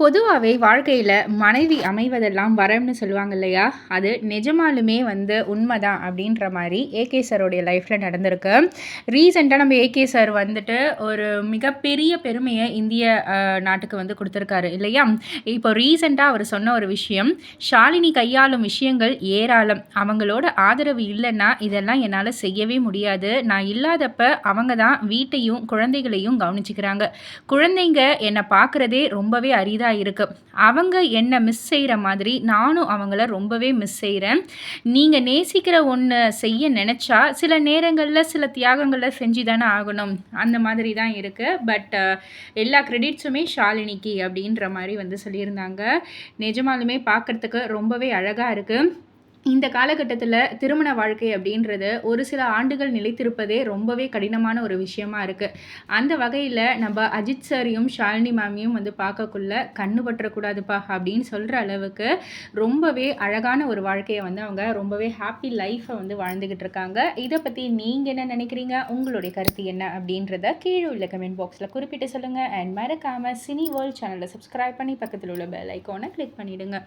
பொதுவாகவே வாழ்க்கையில் மனைவி அமைவதெல்லாம் வரம்னு சொல்லுவாங்க இல்லையா? அது நிஜமாலுமே வந்து உண்மைதான் அப்படின்ற மாதிரி ஏகே சாரோடைய லைஃப்பில் நடந்திருக்கு. ரீசெண்டாக நம்ம ஏகே சார் வந்துட்டு ஒரு மிகப்பெரிய பெருமையை இந்திய நாட்டுக்கு வந்து கொடுத்துருக்காரு இல்லையா? இப்போ ரீசெண்டாக அவர் சொன்ன ஒரு விஷயம் ஷாலினி கையாளும் விஷயங்கள் ஏராளம். அவங்களோட ஆதரவு இல்லைன்னா இதெல்லாம் என்னால் செய்யவே முடியாது. நான் இல்லாதப்ப அவங்க தான் வீட்டையும் குழந்தைகளையும் கவனிச்சுக்கிறாங்க. குழந்தைங்க என்னை பார்க்குறதே ரொம்பவே அரிதாக தான் இருக்குது அவங்க என்னை மிஸ் செய்கிற மாதிரி நானும் அவங்கள ரொம்பவே மிஸ் செய்கிறேன் நீங்கள் நேசிக்கிற ஒன்று செய்ய நினச்சா சில நேரங்களில் சில தியாகங்களில் செஞ்சு தானே ஆகணும். அந்த மாதிரி தான் இருக்குது பட் எல்லா கிரெடிட்ஸுமே ஷாலினிக்கு அப்படின்ற மாதிரி வந்து சொல்லியிருந்தாங்க. நிஜமாலுமே பார்க்குறதுக்கு ரொம்பவே அழகாக இருக்குது இந்த காலகட்டத்தில் திருமண வாழ்க்கை அப்படின்றது ஒரு சில ஆண்டுகள் நிலைத்திருப்பதே ரொம்பவே கடினமான ஒரு விஷயமா இருக்குது அந்த வகையில் நம்ம அஜித் சாரியும் ஷாலினி மேமையும் வந்து பார்க்கக்குள்ள கண்ணு பற்றக்கூடாதுப்பா அப்படின்னு சொல்கிற அளவுக்கு ரொம்பவே அழகான ஒரு வாழ்க்கையை வந்து அவங்க ரொம்பவே ஹாப்பி லைஃப்பை வந்து வாழ்ந்துக்கிட்டு இருக்காங்க. இதை பற்றி நீங்கள் என்ன நினைக்கிறீங்க? உங்களுடைய கருத்து என்ன அப்படின்றத கீழே உள்ள கமெண்ட் பாக்ஸில் குறிப்பிட்டு சொல்லுங்கள் அண்ட் மறக்காமல் சினி வேர்ல்ட் சேனலை சப்ஸ்கிரைப் பண்ணி பக்கத்தில் உள்ள பெல் ஐக்கோனை கிளிக் பண்ணிவிடுங்க